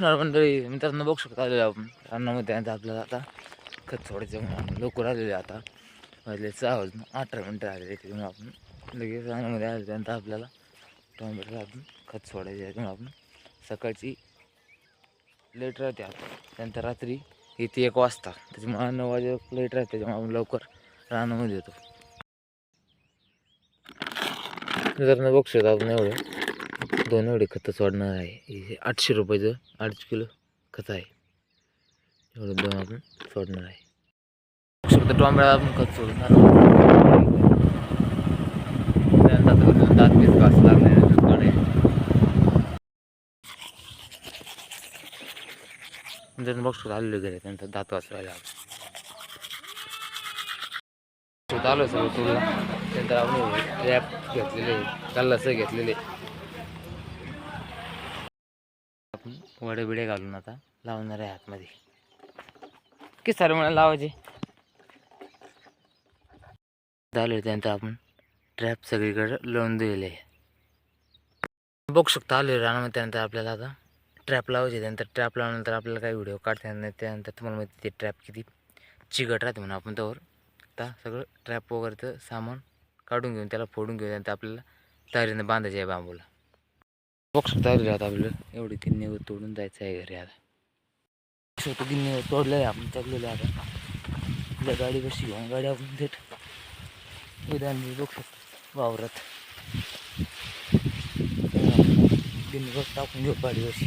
नमस्कार मंडळी. मित्रांनो बघू शकता आलेलो आपण. रानामध्ये आता आपल्याला आता खत सोडायचं म्हणून. आपण लवकर आलेले आता. वाजले सहा वाजून अठरा मिनटं आलेले तिथून आपण. लगेच रानामध्ये आले त्यानंतर आपल्याला टोमॅटोला आपण खत सोडायचे आहे आपण. सकाळची लेट राहते आता. त्यानंतर रात्री येते एक वाजता. त्याच्यामुळे नऊ वाजे लेट राहते. त्याच्यामुळे आपण लवकर रानामध्ये येतो. मित्रांनो बघू शकता आपण एवढं. दोन एवढे खतं सोडणार आहे. आठशे रुपयाचं आठ किलो खत आहे. एवढं दोन आपण सोडणार आहे. फक्त आपण खत सोडणार दात पीस घास लागले जर बघ आलेलो घरी त्यांचा दात वाचवायला आलो. सगळं तुला त्यानंतर आपण रॅप घेतलेले कल्लासं घेतलेले. आपण वडे बिडे घालून आता लावणार आहे आतमध्ये. किती सर मला लावायचे? झाले त्यानंतर आपण ट्रॅप सगळीकडे लावून दिलेले. आहे बघू शकता आले रानामध्ये त्यानंतर आपल्याला आता ट्रॅप लावायचे. त्यानंतर ट्रॅप लावल्यानंतर आपल्याला काही व्हिडिओ काढता येणार नाही. त्यानंतर तुम्हाला माहिती ते ट्रॅप किती चिकट राहते म्हणून आपण त्यावर आता सगळं ट्रॅप वगैरेचं सामान काढून घेऊन त्याला फोडून घेऊन त्यानंतर आपल्याला तारीनं बांधायचे आहे बांबूला. बॉक्स तयार आलेलं आता आपलं. एवढी गिन्नी तोडून जायचं आहे घरी आता. छोटं गिन्नी तोडलं आहे आपण चाललेलं आहे आता. आपल्या गाडी कशी घेऊन गाडी आपण थेट विधान बघ शकतो वावरात. गिन्नी टाकून घेऊ गाडी कशी